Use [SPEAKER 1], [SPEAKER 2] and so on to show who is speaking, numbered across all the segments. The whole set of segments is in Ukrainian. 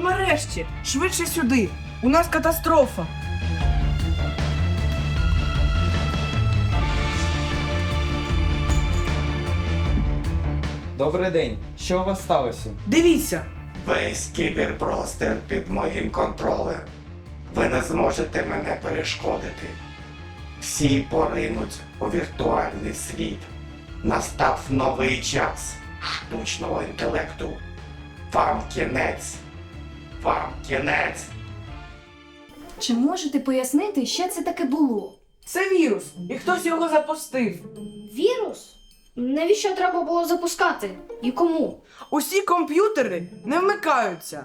[SPEAKER 1] нарешті, швидше сюди. У нас катастрофа.
[SPEAKER 2] Добрий день. Що у вас сталося?
[SPEAKER 1] Дивіться,
[SPEAKER 3] Весь кіберпростір під моїм контролем. Ви не зможете мене перешкодити. Всі поринуть у віртуальний світ. Настав новий час штучного інтелекту. Вам кінець. Вам кінець.
[SPEAKER 4] Чи можете пояснити, що це таке було?
[SPEAKER 1] це вірус, і хтось його запустив.
[SPEAKER 5] Вірус? Навіщо треба було запускати? І кому?
[SPEAKER 1] Усі комп'ютери не вмикаються.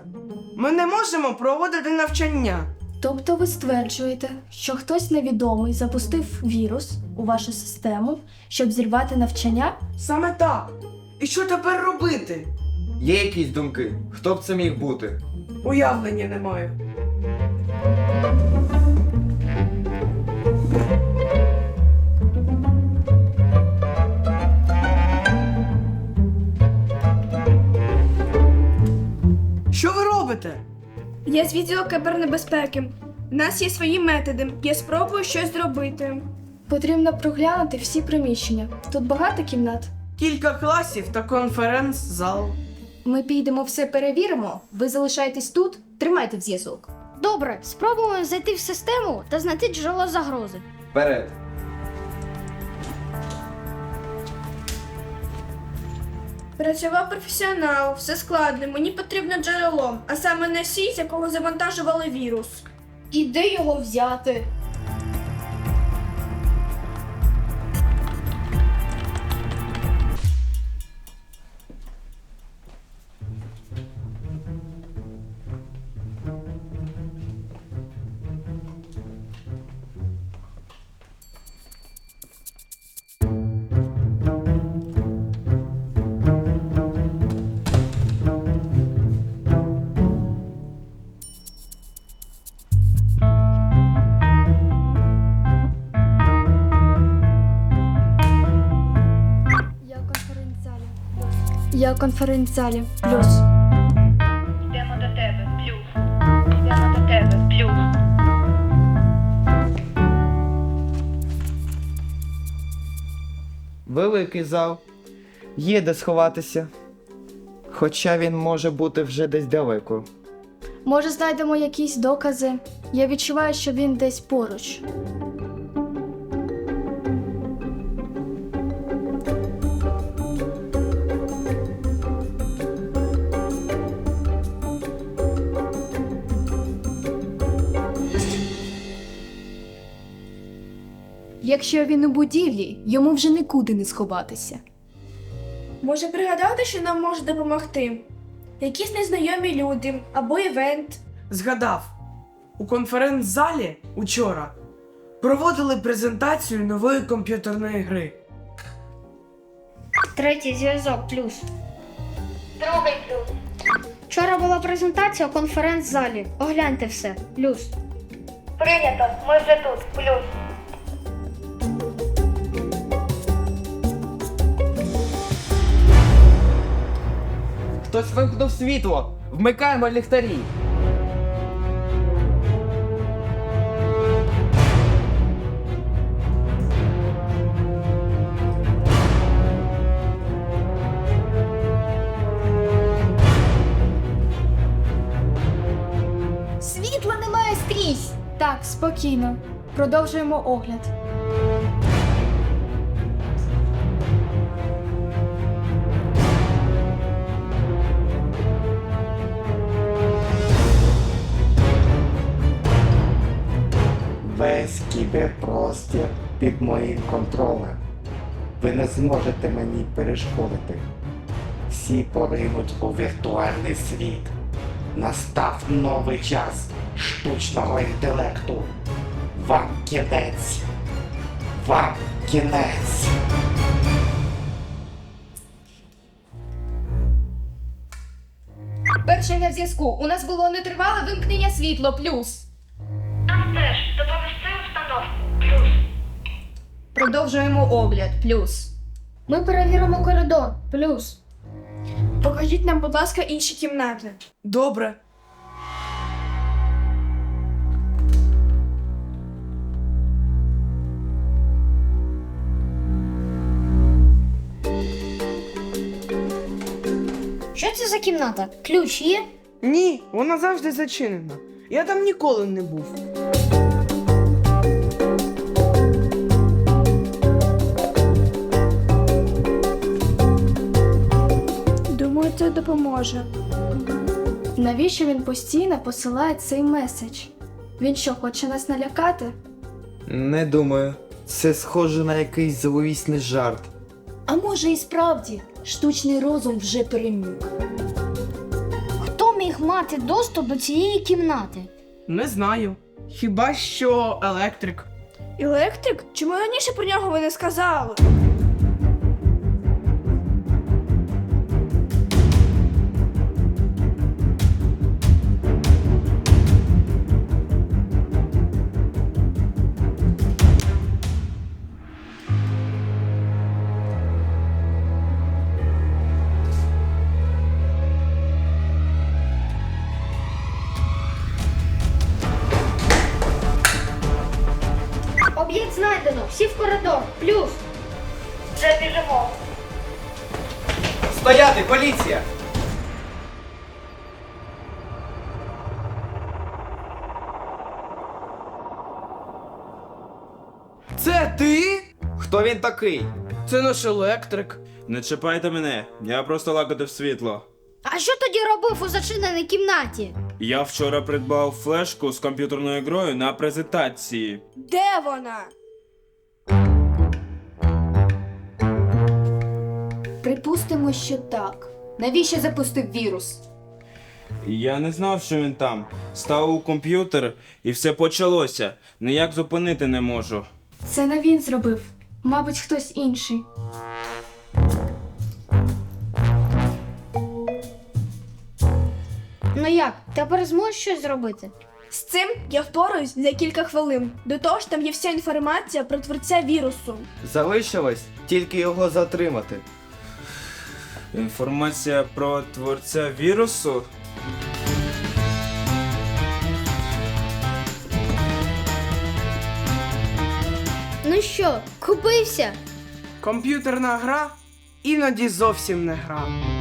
[SPEAKER 1] Ми не можемо проводити навчання.
[SPEAKER 4] Тобто ви стверджуєте, що хтось невідомий запустив вірус у вашу систему, щоб зірвати навчання?
[SPEAKER 1] Саме так. І що тепер робити?
[SPEAKER 2] Є якісь думки? Хто б це міг бути?
[SPEAKER 1] Уявлення не маю. Що ви робите?
[SPEAKER 6] Я з відділу кібернебезпеки. У нас є свої методи. Я спробую щось зробити.
[SPEAKER 4] Потрібно проглянути всі приміщення. Тут багато кімнат.
[SPEAKER 1] Кілька класів та конференц-зал.
[SPEAKER 4] Ми підемо все перевіримо. Ви залишаєтесь тут, тримайте зв'язок.
[SPEAKER 5] Добре, спробуємо зайти в систему та знайти джерело загрози.
[SPEAKER 2] Вперед.
[SPEAKER 6] Працював професіонал, все складно. Мені потрібно джерело, а саме носій, з якого завантажували вірус.
[SPEAKER 4] І де його взяти? Я в конференц-залі. Плюс.
[SPEAKER 7] Йдемо до тебе, плюс. Йдемо до тебе, плюс.
[SPEAKER 2] Великий зал. Є де сховатися. Хоча він може бути вже десь далеко.
[SPEAKER 4] Може, знайдемо якісь докази. Я відчуваю, що він десь поруч. Якщо він у будівлі, йому вже нікуди не сховатися.
[SPEAKER 6] Може пригадати, що нам може допомогти? Якісь незнайомі люди або івент.
[SPEAKER 1] Згадав, у конференц-залі учора проводили презентацію нової комп'ютерної гри.
[SPEAKER 5] Третій зв'язок плюс.
[SPEAKER 7] Другий плюс.
[SPEAKER 5] Вчора була презентація у конференц-залі. Огляньте все. Плюс.
[SPEAKER 7] Прийнято, ми вже тут, плюс.
[SPEAKER 2] Хтось вимкнув світло! Вмикаємо ліхтарі!
[SPEAKER 4] Світла немає скрізь. Так, спокійно. Продовжуємо огляд.
[SPEAKER 3] Весь кіберпростір під моїм контролем. Ви не зможете мені перешкодити. Всі поринуть у віртуальний світ. Настав новий час штучного інтелекту. Вам кінець. Вам кінець.
[SPEAKER 4] Перший на зв'язку. У нас було нетривале вимкнення світло плюс.
[SPEAKER 7] Нам теж плюс.
[SPEAKER 4] Продовжуємо огляд. Плюс.
[SPEAKER 5] Ми перевіримо коридор. Плюс.
[SPEAKER 6] Покажіть нам, будь ласка, інші кімнати.
[SPEAKER 1] Добре.
[SPEAKER 5] Що це за кімната? Ключ є?
[SPEAKER 1] Ні, вона завжди зачинена. Я там ніколи не був.
[SPEAKER 6] Це допоможе.
[SPEAKER 4] Навіщо він постійно посилає цей меседж? Він що, хоче нас налякати?
[SPEAKER 2] Не думаю. Це схоже на якийсь зловісний жарт.
[SPEAKER 8] А може і справді штучний розум вже переміг.
[SPEAKER 5] Хто міг мати доступ до цієї кімнати?
[SPEAKER 1] Не знаю. Хіба що електрик.
[SPEAKER 6] Електрик? Чому раніше про нього ви не сказали?
[SPEAKER 5] Об'єкт знайдено, всі в коридор, плюс.
[SPEAKER 7] Вже біжимо.
[SPEAKER 2] Стояти, поліція!
[SPEAKER 1] Це ти?
[SPEAKER 2] Хто він такий?
[SPEAKER 1] Це наш електрик.
[SPEAKER 9] Не чіпайте мене, я просто лагодив світло.
[SPEAKER 5] А що тоді робив у зачиненій кімнаті?
[SPEAKER 9] Я вчора придбав флешку з комп'ютерною грою на презентації.
[SPEAKER 6] Де вона?
[SPEAKER 8] Припустимо, що так. Навіщо запустив вірус?
[SPEAKER 9] Я не знав, що він там. Став у комп'ютер і все почалося. Ніяк зупинити не можу.
[SPEAKER 4] Це не він зробив. Мабуть, хтось інший.
[SPEAKER 5] Ну як, тепер зможеш щось зробити?
[SPEAKER 6] З цим я впораюсь за кілька хвилин. До того ж, там є вся інформація про творця вірусу.
[SPEAKER 2] Залишилось тільки його затримати.
[SPEAKER 9] Інформація про творця вірусу.
[SPEAKER 5] Ну що, купився?
[SPEAKER 1] Комп'ютерна гра іноді зовсім не гра.